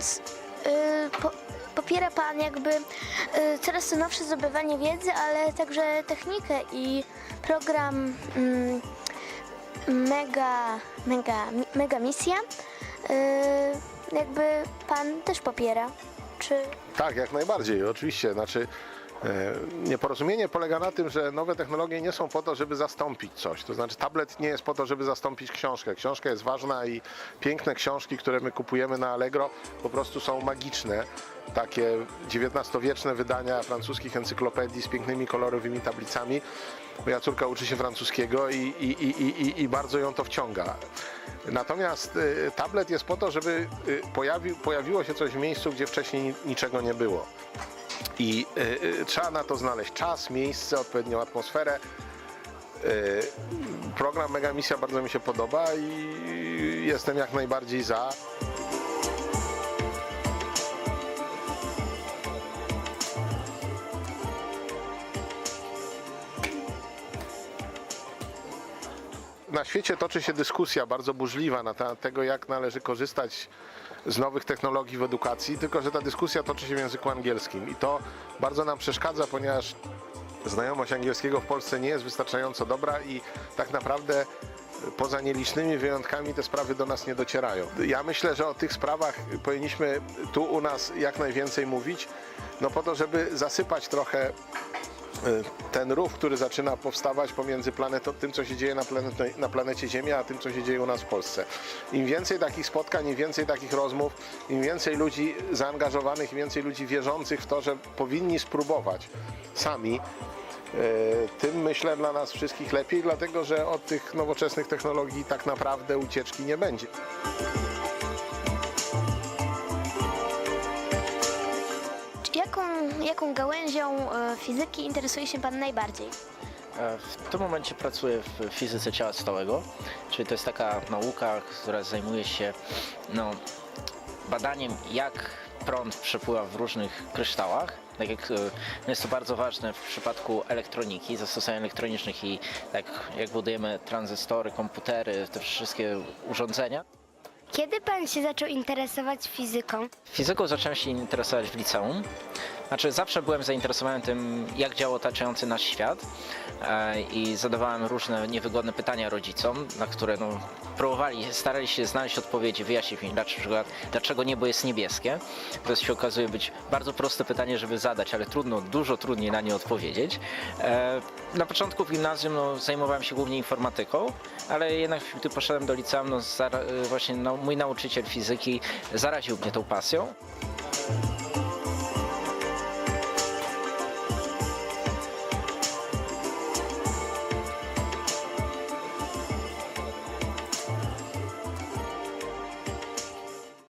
Podsumowując, y, po, popiera Pan jakby y, coraz to nowsze zdobywanie wiedzy, ale także technikę i program mm, Mega, mega, mega Misja. Y, jakby Pan też popiera. Czy Tak, jak najbardziej, oczywiście. Znaczy, nieporozumienie polega na tym, że nowe technologie nie są po to, żeby zastąpić coś. To znaczy, tablet nie jest po to, żeby zastąpić książkę. Książka jest ważna i piękne książki, które my kupujemy na Allegro, po prostu są magiczne. Takie XIX-wieczne wydania francuskich encyklopedii z pięknymi, kolorowymi tablicami. Moja córka uczy się francuskiego i, i, i, i, bardzo ją to wciąga. Natomiast y, tablet jest po to, żeby y, pojawił, pojawiło się coś w miejscu, gdzie wcześniej ni- niczego nie było. I y, y, trzeba na to znaleźć czas, miejsce, odpowiednią atmosferę. Y, program Mega Misja bardzo mi się podoba i jestem jak najbardziej za. Na świecie toczy się dyskusja bardzo burzliwa na temat tego, jak należy korzystać z nowych technologii w edukacji, tylko że ta dyskusja toczy się w języku angielskim i to bardzo nam przeszkadza, ponieważ znajomość angielskiego w Polsce nie jest wystarczająco dobra i tak naprawdę poza nielicznymi wyjątkami te sprawy do nas nie docierają. Ja myślę, że o tych sprawach powinniśmy tu u nas jak najwięcej mówić, no po to, żeby zasypać trochę ten rów, który zaczyna powstawać pomiędzy planetą, tym, co się dzieje na, planet, na planecie Ziemia, a tym, co się dzieje u nas w Polsce. Im więcej takich spotkań, im więcej takich rozmów, im więcej ludzi zaangażowanych, im więcej ludzi wierzących w to, że powinni spróbować sami, e, tym myślę dla nas wszystkich lepiej, dlatego że od tych nowoczesnych technologii tak naprawdę ucieczki nie będzie. Jaką, gałęzią y, fizyki interesuje się Pan najbardziej? E, W tym momencie pracuję w fizyce ciała stałego, czyli to jest taka nauka, która zajmuje się no, badaniem, jak prąd przepływa w różnych kryształach. Tak jak e, jest to bardzo ważne w przypadku elektroniki, zastosowań elektronicznych i tak jak budujemy tranzystory, komputery, te wszystkie urządzenia. Kiedy pan się zaczął interesować fizyką? Fizyką zacząłem się interesować w liceum. Znaczy zawsze byłem zainteresowany tym, jak działa otaczający nasz świat e, i zadawałem różne niewygodne pytania rodzicom, na które no, próbowali, starali się znaleźć odpowiedzi, wyjaśnić mi, dlaczego, niebo jest niebieskie. To się okazuje być bardzo proste pytanie, żeby zadać, ale trudno, dużo trudniej na nie odpowiedzieć. E, na początku w gimnazjum no, zajmowałem się głównie informatyką, ale jednak gdy poszedłem do liceum, no, zara- właśnie no, mój nauczyciel fizyki zaraził mnie tą pasją.